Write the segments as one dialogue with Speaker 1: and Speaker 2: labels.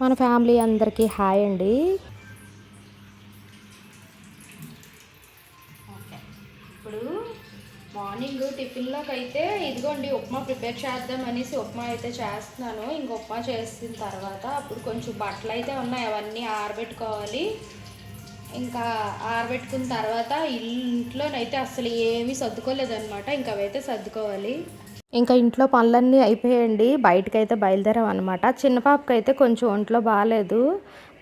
Speaker 1: మన ఫ్యామిలీ అందరికీ హాయ్ అండి.
Speaker 2: ఇప్పుడు మార్నింగ్ టిఫిన్లోకి అయితే ఇదిగోండి ఉప్మా ప్రిపేర్ చేద్దాం అనేసి ఉప్మా అయితే చేస్తున్నాను. ఇంక ఉప్మా చేసిన తర్వాత అప్పుడు కొంచెం బట్టలు అయితే ఉన్నాయి. అవన్నీ ఆరబెట్టుకోవాలి. ఇంకా ఆరబెట్టుకున్న తర్వాత ఇంట్లోనైతే అసలు ఏమీ సర్దుకోలేదన్నమాట. ఇంకా అవైతే సర్దుకోవాలి.
Speaker 1: ఇంకా ఇంట్లో పనులన్నీ అయిపోయాయండి. బయటకైతే బయలుదేరాం అనమాట చిన్న పాపకి అయితే కొంచెం ఒంట్లో బాగాలేదు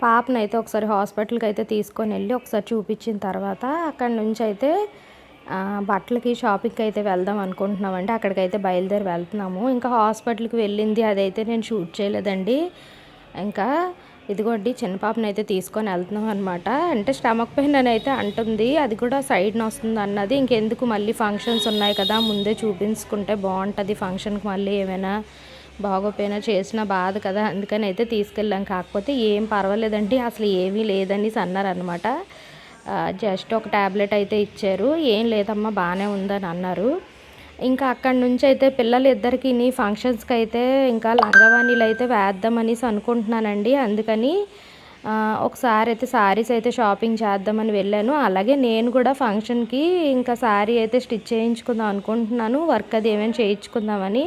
Speaker 1: పాపనైతే ఒకసారి హాస్పిటల్కి అయితే తీసుకొని వెళ్ళి ఒకసారి చూపించిన తర్వాత అక్కడి నుంచి అయితే బట్టలకి షాపింగ్కి అయితే వెళ్దాం అనుకుంటున్నామండి. అక్కడికైతే బయలుదేరి వెళ్తున్నాము. ఇంకా హాస్పిటల్కి వెళ్ళింది అదైతే నేను షూట్ చేయలేదండి. ఇంకా ఇదిగోండి చిన్న పాపను అయితే తీసుకొని వెళ్తున్నాం అనమాట అంటే స్టమక్ పెయిన్ అని అయితే అంటుంది. అది కూడా సైడ్న వస్తుంది అన్నది. ఇంకెందుకు మళ్ళీ ఫంక్షన్స్ ఉన్నాయి కదా ముందే చూపించుకుంటే బాగుంటుంది ఫంక్షన్కి మళ్ళీ ఏమైనా బాగోపోయినా చేసిన బాధ కదా అందుకని అయితే తీసుకెళ్ళాం. కాకపోతే ఏం పర్వాలేదండి అసలు ఏమీ లేదని అన్నారనమాట జస్ట్ ఒక ట్యాబ్లెట్ అయితే ఇచ్చారు. ఏం లేదమ్మా బాగానే ఉందని అన్నారు. ఇంకా అక్కడి నుంచి అయితే పిల్లలు ఇద్దరికి ఫంక్షన్స్కి అయితే ఇంకా లంగవాణీలు అయితే వేద్దామనేసి అనుకుంటున్నానండి. అందుకని ఒకసారి అయితే శారీస్ అయితే షాపింగ్ చేద్దామని వెళ్ళాను. అలాగే నేను కూడా ఫంక్షన్కి ఇంకా శారీ అయితే స్టిచ్ చేయించుకుందాం అనుకుంటున్నాను. వర్క్ అది ఏమైనా చేయించుకుందామని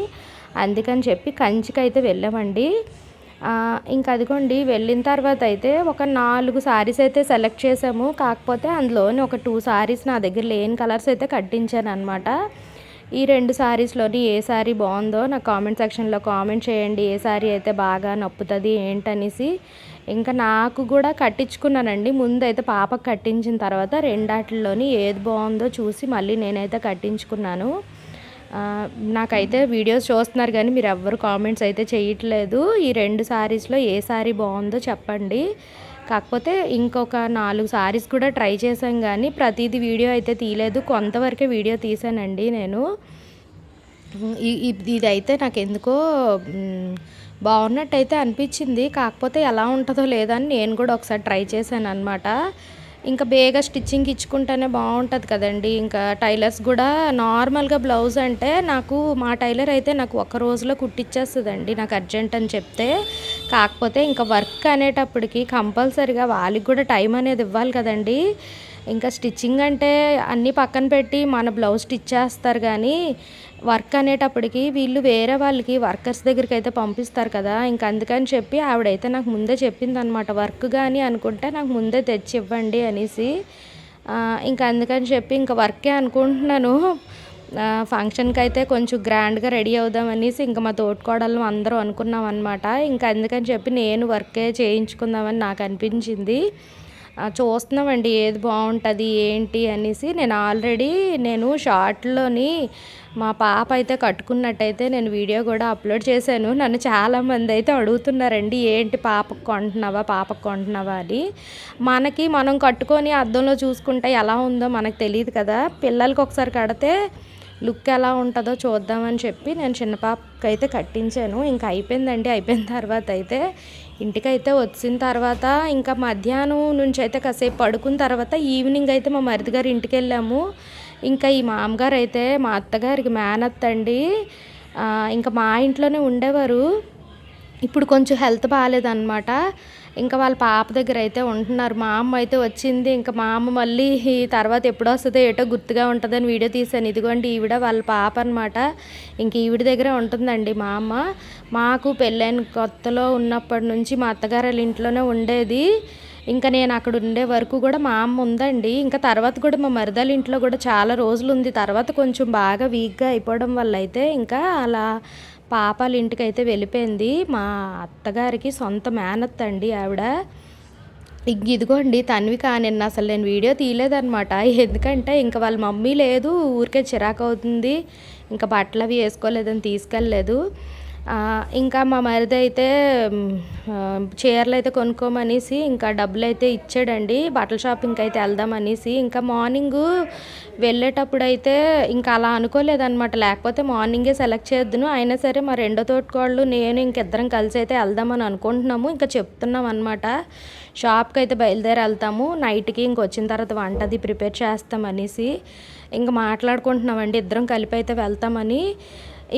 Speaker 1: అందుకని చెప్పి కంచికి అయితే వెళ్ళామండి ఇంకా అదిగోండి వెళ్ళిన తర్వాత అయితే ఒక నాలుగు శారీస్ అయితే సెలెక్ట్ చేసాము కాకపోతే అందులోని ఒక టూ శారీస్ నా దగ్గర లేని కలర్స్ అయితే కట్టించాను అనమాట ఈ రెండు శారీస్లోని ఏ శారీ బాగుందో నాకు కామెంట్ సెక్షన్లో కామెంట్ చేయండి. ఏ శారీ అయితే బాగా నప్పుతుంది ఏంటనేసి. ఇంకా నాకు కూడా కట్టించుకున్నానండి. ముందు అయితే పాపకు కట్టించిన తర్వాత రెండాటిల్లోని ఏది బాగుందో చూసి మళ్ళీ నేనైతే కట్టించుకున్నాను. నాకైతే వీడియోస్ చూస్తున్నారు కానీ మీరు ఎవ్వరు కామెంట్స్ అయితే చేయట్లేదు. ఈ రెండు శారీస్లో ఏ శారీ బాగుందో చెప్పండి. కాకపోతే ఇంకొక నాలుగు సారీస్ కూడా ట్రై చేశాం కానీ ప్రతిదీ వీడియో అయితే తీయలేదు. కొంతవరకే వీడియో తీసానండి నేను. ఇదైతే నాకు ఎందుకో బాగున్నట్టయితే అనిపించింది. కాకపోతే ఎలా ఉంటుందో లేదని నేను కూడా ఒకసారి ట్రై చేశాను అనమాట ఇంకా బేగా స్టిచ్చింగ్ ఇచ్చుకుంటేనే బాగుంటుంది కదండి. ఇంకా టైలర్స్ కూడా నార్మల్గా బ్లౌజ్ అంటే నాకు మా టైలర్ అయితే నాకు ఒక రోజులో కుట్టిచ్చేస్తుందండి నాకు అర్జెంట్ అని చెప్తే. కాకపోతే ఇంకా వర్క్ అనేటప్పటికి కంపల్సరిగా వాళ్ళకి కూడా టైం అనేది ఇవ్వాలి కదండి. ఇంకా స్టిచ్చింగ్ అంటే అన్నీ పక్కన పెట్టి మన బ్లౌజ్ స్టిచ్ చేస్తారు కానీ వర్క్ అనేటప్పటికి వీళ్ళు వేరే వాళ్ళకి వర్కర్స్ దగ్గరికి అయితే పంపిస్తారు కదా. ఇంకా అందుకని చెప్పి ఆవిడైతే నాకు ముందే చెప్పింది అనమాట వర్క్ కానీ అనుకుంటే నాకు ముందే తెచ్చి ఇవ్వండి అనేసి. ఇంకా అందుకని చెప్పి ఇంకా వర్కే అనుకుంటున్నాను. ఫంక్షన్కి అయితే కొంచెం గ్రాండ్గా రెడీ అవుదాం అనేసి ఇంకా మా తోటికోడలు అందరూ అనుకున్నాం అనమాట ఇంకా అందుకని చెప్పి నేను వర్కే చేయించుకుందామని నాకు అనిపించింది. చూస్తున్నామండి ఏది బాగుంటుంది ఏంటి అనేసి. నేను ఆల్రెడీ నేను షార్ట్లోని మా పాప అయితే కట్టుకున్నట్టయితే నేను వీడియో కూడా అప్లోడ్ చేశాను. నన్ను చాలామంది అయితే అడుగుతున్నారండి ఏంటి పాపకు కొంటున్నావా పాపకు కొంటున్నావా? అని. మనకి మనం కట్టుకొని అద్దంలో చూసుకుంటే ఎలా ఉందో మనకు తెలియదు కదా. పిల్లలకి ఒకసారి కడితే లుక్ ఎలా ఉంటుందో చూద్దామని చెప్పి నేను చిన్న పాపకి అయితే కట్టించాను. ఇంకా అయిపోయిందండి అయిపోయిన తర్వాత అయితే ఇంటికైతే వచ్చిన తర్వాత ఇంకా మధ్యాహ్నం నుంచి అయితే కాసేపు పడుకున్న తర్వాత ఈవినింగ్ అయితే మా మరిది గారి ఇంటికి వెళ్ళాము ఇంకా ఈ మామగారు అయితే మా అత్తగారికి మేనత్తండి. ఇంకా మా ఇంట్లోనే ఉండేవారు. ఇప్పుడు కొంచెం హెల్త్ బాగాలేదన్నమాట. ఇంకా వాళ్ళ పాప దగ్గర అయితే ఉంటున్నారు. మా అమ్మ అయితే వచ్చింది. ఇంకా మా అమ్మ మళ్ళీ తర్వాత ఎప్పుడు వస్తుందో ఏటో గుర్తుగా ఉంటుందని వీడియో తీశాను. ఇదిగోండి ఈవిడ వాళ్ళ పాప అనమాట ఇంక ఈవిడ దగ్గరే ఉంటుందండి మా అమ్మ. మాకు పెళ్ళైన కొత్తలో ఉన్నప్పటి నుంచి మా అత్తగారు వాళ్ళ ఇంట్లోనే ఉండేది. ఇంకా నేను అక్కడ ఉండే వరకు కూడా మా అమ్మ ఉందండి. ఇంకా తర్వాత కూడా మా మరదల ఇంట్లో కూడా చాలా రోజులు ఉంది. తర్వాత కొంచెం బాగా వీక్గా అయిపోవడం వల్ల అయితే ఇంకా అలా పాపాల ఇంటికి అయితే వెళ్ళిపోయింది. మా అత్తగారికి సొంత మేనత్త అండి ఆవిడ ఇదిగోండి తన్విక నిన్న అసలు నేను వీడియో తీయలేదన్నమాట. ఎందుకంటే ఇంకా వాళ్ళ మమ్మీ లేదు ఊరికే చిరాకు అవుతుంది. ఇంకా బట్టలు అవి వేసుకోలేదని తీసుకెళ్ళలేదు. ఇంకా మా మరిది అయితే చీరలు అయితే కొనుక్కోమనేసి ఇంకా డబ్బులు అయితే ఇచ్చాడండి. బట్టల షాపింగ్కి అయితే వెళ్దామనేసి ఇంకా మార్నింగ్ వెళ్ళేటప్పుడు అయితే ఇంకా అలా అనుకోలేదన్నమాట. లేకపోతే మార్నింగే సెలెక్ట్ చేద్దును. అయినా సరే మా రెండో తోటికోళ్ళు నేను ఇంకిద్దరం కలిసి అయితే వెళ్దామని అనుకుంటున్నాము. ఇంకా చెప్తున్నాం అనమాట షాప్కి అయితే బయలుదేరి వెళ్తాము. నైట్కి ఇంక వచ్చిన తర్వాత వంట అది ప్రిపేర్ చేస్తాం అనేసి ఇంకా మాట్లాడుకుంటున్నామండి ఇద్దరం కలిపి అయితే వెళ్తామని.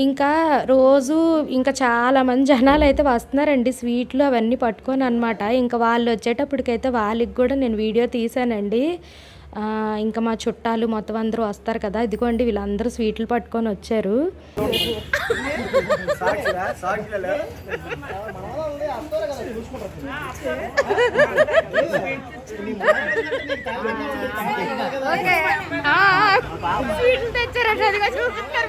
Speaker 1: ఇంకా రోజు ఇంకా చాలామంది జనాలు అయితే వస్తున్నారండి స్వీట్లు అవన్నీ పట్టుకొని అనమాట ఇంకా వాళ్ళు వచ్చేటప్పటికైతే వాళ్ళకి కూడా నేను వీడియో తీశానండి. ఇంకా మా చుట్టాలు మొత్తం అందరూ వస్తారు కదా ఇదిగోండి వీళ్ళందరూ స్వీట్లు పట్టుకొని వచ్చారు స్వీట్లు తెచ్చారండి అదిగో చూపిస్తారు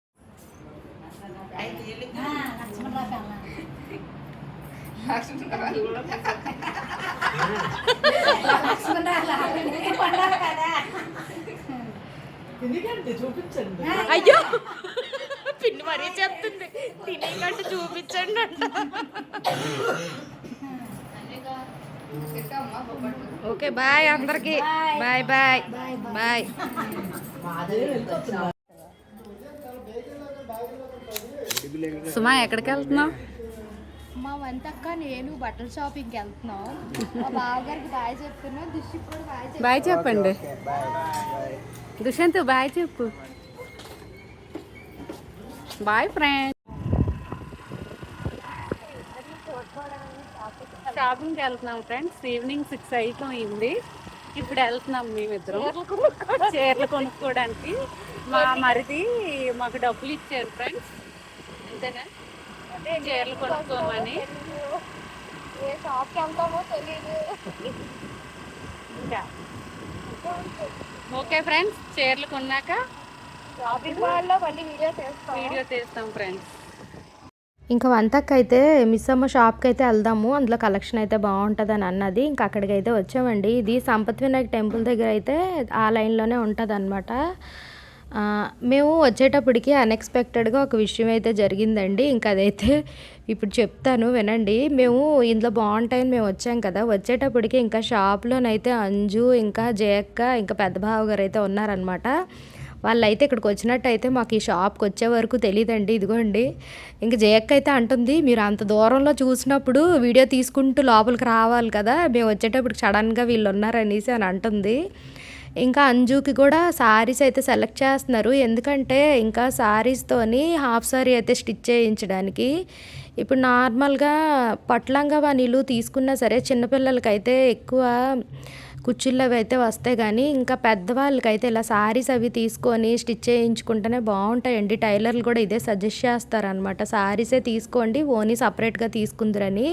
Speaker 1: అయ్యో పిన్ని మరీ చెప్తుంది తినేకంటే చూపించండి అంట ఓకే బాయ్ అందరికి బాయ్ బాయ్ బాయ్
Speaker 3: సుమా ఎక్కడికి వెళ్తున్నావు
Speaker 2: మా వంతక్క నేను బట్టల షాపింగ్కి వెళ్తున్నాం. మా బావగారికి బాయ్ చెప్తున్నా. దుష్టి కూడా బాయ్ చెప్తున్నా
Speaker 3: బాయ్ చెప్పండి. దుష్యంత్ బాయ్ చెప్పు. Bye friend. షాపింగ్కి వెళ్తున్నాం ఫ్రెండ్స్. ఈవినింగ్ సిక్స్ అయిపోయింది ఇప్పుడు వెళ్తున్నాం మేమిద్దరం. చీరలు కొనుక్కోవడానికి మా మరిది మాకు డబ్బులు ఇచ్చారు ఫ్రెండ్స్. అంతేనా? చీరలు కొనుక్కోమని.
Speaker 2: ఏ షాప్కి వెళ్తామో తెలియదు
Speaker 3: ఇంకా. ఓకే ఫ్రెండ్స్ చీరలు కొన్నాక
Speaker 2: షాపింగ్ మాల్లో మళ్ళీ వీడియో చేస్తాం.
Speaker 3: Video friends.
Speaker 1: ఇంకా వంతకి అయితే మిస్ అమ్మ షాప్కి అయితే వెళ్దాము అందులో కలెక్షన్ అయితే బాగుంటుంది అని అన్నది. ఇంకా అక్కడికి అయితే వచ్చామండి. ఇది సంపత్ వినాయక్ టెంపుల్ దగ్గర అయితే ఆ లైన్లోనే ఉంటుంది అనమాట మేము వచ్చేటప్పటికి అన్ఎక్స్పెక్టెడ్గా ఒక విషయం అయితే జరిగిందండి. ఇంకా అదైతే ఇప్పుడు చెప్తాను వినండి. మేము ఇందులో బాగుంటాయని మేము వచ్చాం కదా. వచ్చేటప్పటికి ఇంకా షాప్లోనైతే అంజు ఇంకా జయక్క ఇంకా పెద్ద బావ గారు అయితే ఉన్నారనమాట వాళ్ళైతే ఇక్కడికి వచ్చినట్టయితే మాకు ఈ షాప్కి వచ్చే వరకు తెలియదండి ఇదిగోండి. ఇంక జయక్క అయితే అంటుంది మీరు అంత దూరంలో చూసినప్పుడు వీడియో తీసుకుంటూ లోపలికి రావాలి కదా. మేము వచ్చేటప్పుడు సడన్గా వీళ్ళు ఉన్నారనేసి అని అంటుంది. ఇంకా అంజుకి కూడా సారీస్ అయితే సెలెక్ట్ చేస్తున్నారు. ఎందుకంటే ఇంకా శారీస్తోని హాఫ్ సారీ అయితే స్టిచ్ చేయించడానికి. ఇప్పుడు నార్మల్గా పట్లంగా నీళ్ళు తీసుకున్నా సరే చిన్నపిల్లలకైతే ఎక్కువ కుర్చీలు అవి అయితే వస్తాయి కానీ ఇంకా పెద్దవాళ్ళకైతే ఇలా శారీస్ అవి తీసుకొని స్టిచ్ చేయించుకుంటేనే బాగుంటాయండి. టైలర్లు కూడా ఇదే సజెస్ట్ చేస్తారనమాట శారీసే తీసుకోండి ఓనీ సపరేట్గా తీసుకుందరని.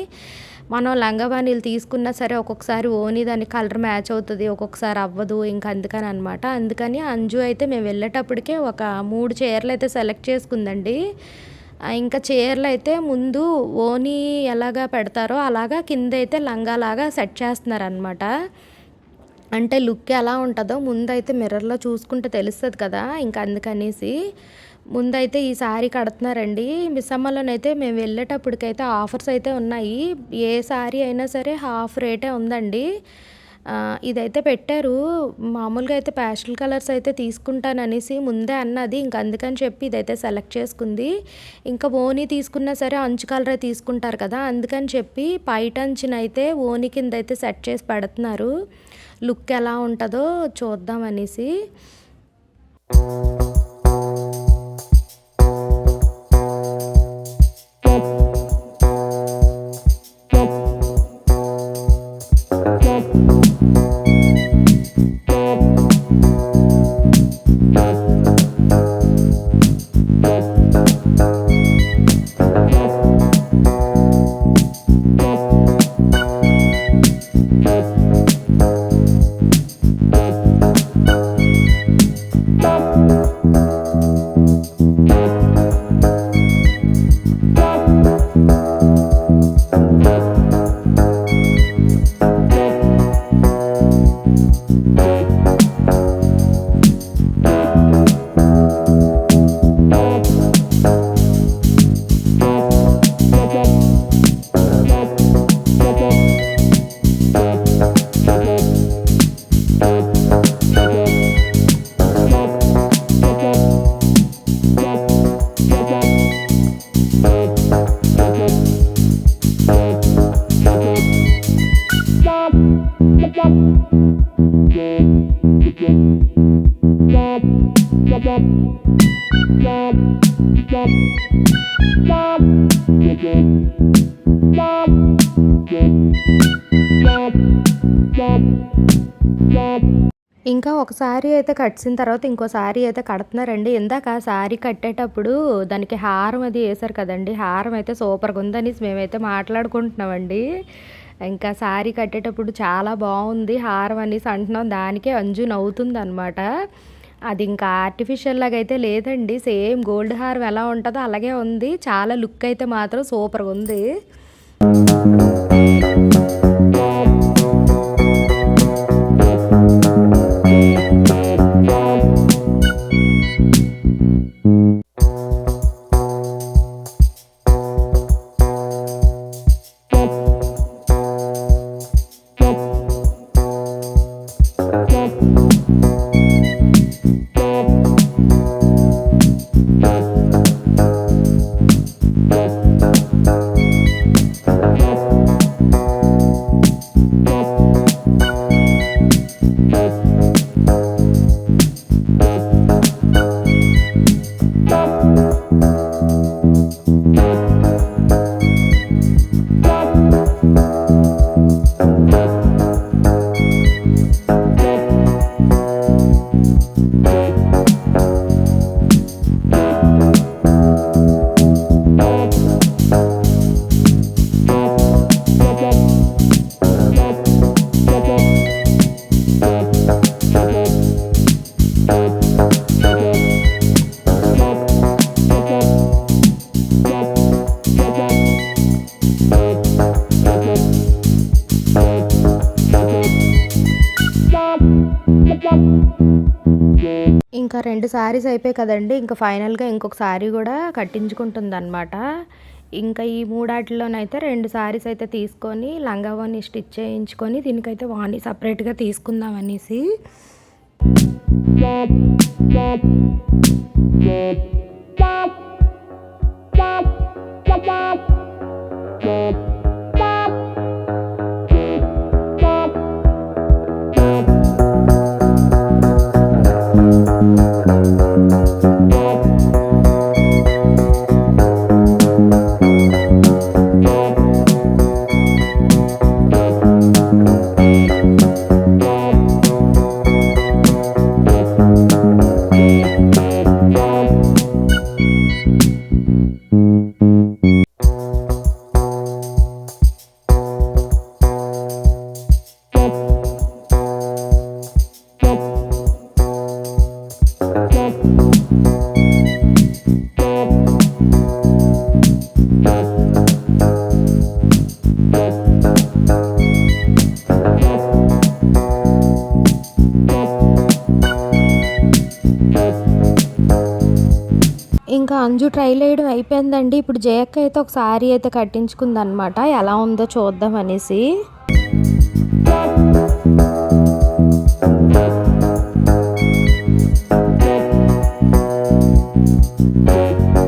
Speaker 1: మనం లంగాబానీలు తీసుకున్నా సరే ఒక్కొక్కసారి ఓని దాని కలర్ మ్యాచ్ అవుతుంది ఒక్కొక్కసారి అవ్వదు ఇంకా అందుకని అనమాట అందుకని అంజు అయితే మేము వెళ్ళేటప్పటికే ఒక మూడు చీరలు అయితే సెలెక్ట్ చేసుకుందండి. ఇంకా చీరలు అయితే ముందు ఓని ఎలాగా పెడతారో అలాగా కింద అయితే లంగాలాగా సెట్ చేస్తున్నారనమాట అంటే లుక్ ఎలా ఉంటుందో ముందైతే మిర్రర్లో చూసుకుంటే తెలుస్తుంది కదా ఇంకా అందుకనేసి ముందైతే ఈ శారీ కడుతున్నారండి. మిస్సమ్మలోనైతే మేము వెళ్ళేటప్పటికైతే ఆఫర్స్ అయితే ఉన్నాయి. ఏ శారీ అయినా సరే హాఫ్ రేటే ఉందండి. ఇదైతే పెట్టారు. మామూలుగా అయితే ప్యాస్టల్ కలర్స్ అయితే తీసుకుంటాననేసి ముందే అన్నది. ఇంక అందుకని చెప్పి ఇదైతే సెలెక్ట్ చేసుకుంది. ఇంకా ఓనీ తీసుకున్నా సరే అంచు కలరే తీసుకుంటారు కదా. అందుకని చెప్పి పైట అంచునైతే ఓని కింద అయితే సెట్ చేసి పెడుతున్నారు. లుక్ ఎలా ఉంటుందో చూద్దాం అనేసి Thank you. ఇంకా ఒక సారీ అయితే కట్టిన తర్వాత ఇంకో సారీ అయితే కడుతున్నారండి. ఇందాక సారీ కట్టేటప్పుడు దానికి హారం అది వేశారు కదండి. హారం అయితే సూపర్గా ఉందని మేమైతే మాట్లాడుకుంటున్నామండి. ఇంకా సారీ కట్టేటప్పుడు చాలా బాగుంది. హారం అనేసి అంటున్నాం. దానికే అంజు నవ్వుతుంది అనమాట అది ఇంకా ఆర్టిఫిషియల్ లాగా అయితే లేదండి. సేమ్ గోల్డ్ హారం ఎలా ఉంటుందో అలాగే ఉంది. చాలా లుక్ అయితే మాత్రం సూపర్గా ఉంది. రెండు శారీస్ అయిపోయి కదండి ఇంకా ఫైనల్గా ఇంకొక శారీ కూడా కట్టించుకుంటుంది అనమాట ఇంకా ఈ మూడాటిలోనైతే రెండు శారీస్ అయితే తీసుకొని లంగా వాణి స్టిచ్ చేయించుకొని దీనికైతే వాణి సపరేట్గా తీసుకుందాం అనేసి Yeah. ట్రైల్ వేయడం అయిపోయిందండి. ఇప్పుడు జయక్క అయితే ఒక సారీ అయితే కట్టించుకుందనమాట ఎలా ఉందో చూద్దాం అనేసి. thank you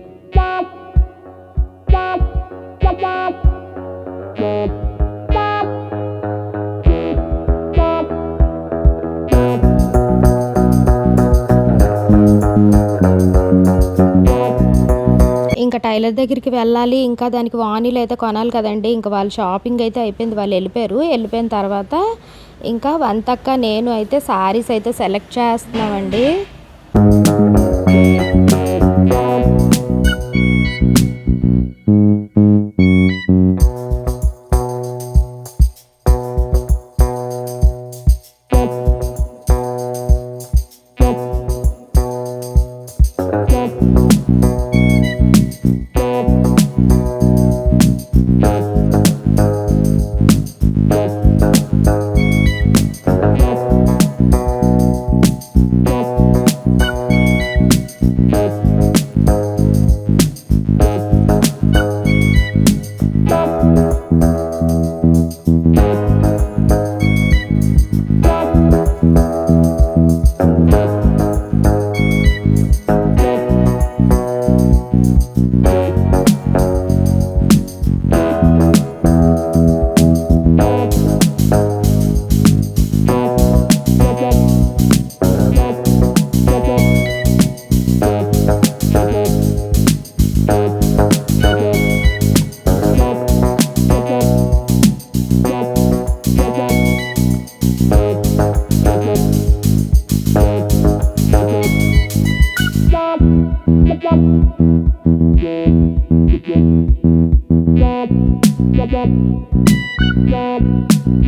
Speaker 1: ఇంకా టైలర్ దగ్గరికి వెళ్ళాలి ఇంకా దానికి వానీలు అయితే కొనాలి కదండి. ఇంకా వాళ్ళు షాపింగ్ అయితే అయిపోయింది వాళ్ళు వెళ్ళిపోయారు. వెళ్ళిపోయిన తర్వాత ఇంకా వంతక్క నేను అయితే శారీస్ అయితే సెలెక్ట్ చేస్తున్నామండి.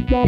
Speaker 1: ఇంకా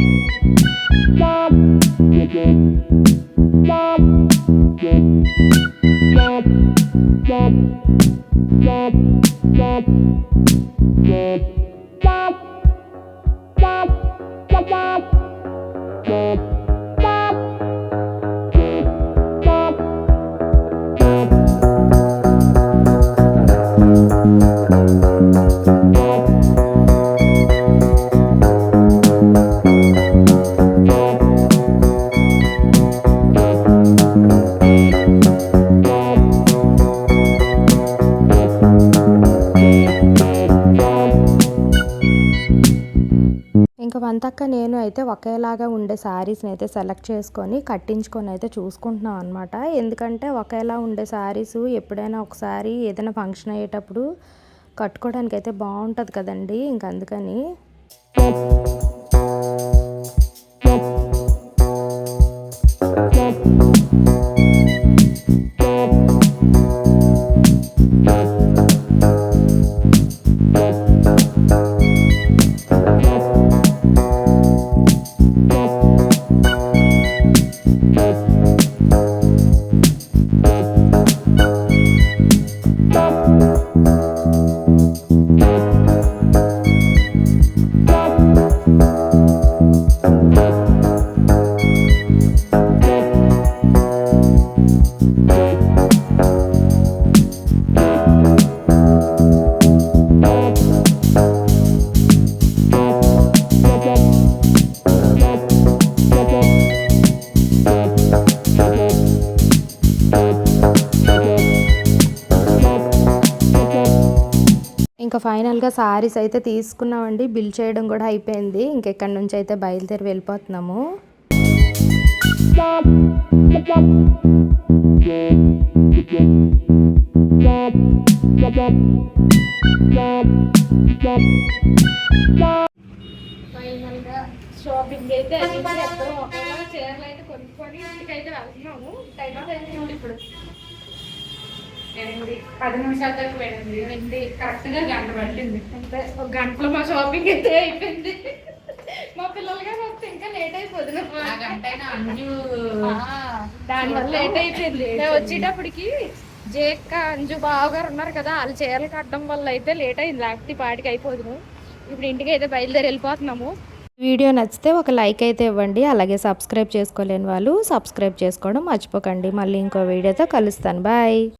Speaker 1: వంతక్క నేను అయితే ఒకేలాగా ఉండే శారీస్ని అయితే సెలెక్ట్ చేసుకొని కట్టించుకొని అయితే చూసుకుంటున్నాం అనమాట ఎందుకంటే ఒకేలా ఉండే శారీస్ ఎప్పుడైనా ఒకసారి ఏదైనా ఫంక్షన్ అయ్యేటప్పుడు కట్టుకోవడానికి అయితే బాగుంటుంది కదండి ఇంక అందుకని. ఫైనల్గా శారీస్ అయితే తీసుకున్నామండి. బిల్ చేయడం కూడా అయిపోయింది. ఇంకెక్కడి నుంచి అయితే బయలుదేరి వెళ్ళిపోతున్నాము.
Speaker 2: ఫైనల్గా షాపింగ్ అయితే చీరలు అయితే కొనుక్కొని ఇంటికి అయితే వెళ్తున్నాము. టైం ఇప్పుడు. ఎనిమిది పది నిమిషాల దాకా వెళ్ళింది ఎనిమిది కరెక్ట్గా గంట పట్టింది. అంతే ఒక గంటలో మా షాపింగ్ అయితే అయిపోయింది. మా పిల్లలుగా వస్తే ఇంకా లేట్ అయిపోతుంది. దానివల్ల లేట్ అయిపోయింది. వచ్చేటప్పటికి జేక్క అంజు బావగారు ఉన్నారు కదా వాళ్ళు చీరలు కట్టడం వల్ల అయితే లేట్ అయింది. లేకపోతే పాటికి అయిపోదును. ఇప్పుడు ఇంటికి అయితే బయలుదేరి వెళ్ళిపోతున్నాము.
Speaker 1: వీడియో నచ్చితే ఒక లైక్ అయితే ఇవ్వండి. అలాగే సబ్స్క్రైబ్ చేసుకోలేని వాళ్ళు సబ్స్క్రైబ్ చేసుకోవడం మర్చిపోకండి. మళ్ళీ ఇంకో వీడియోతో కలుస్తాను. బాయ్.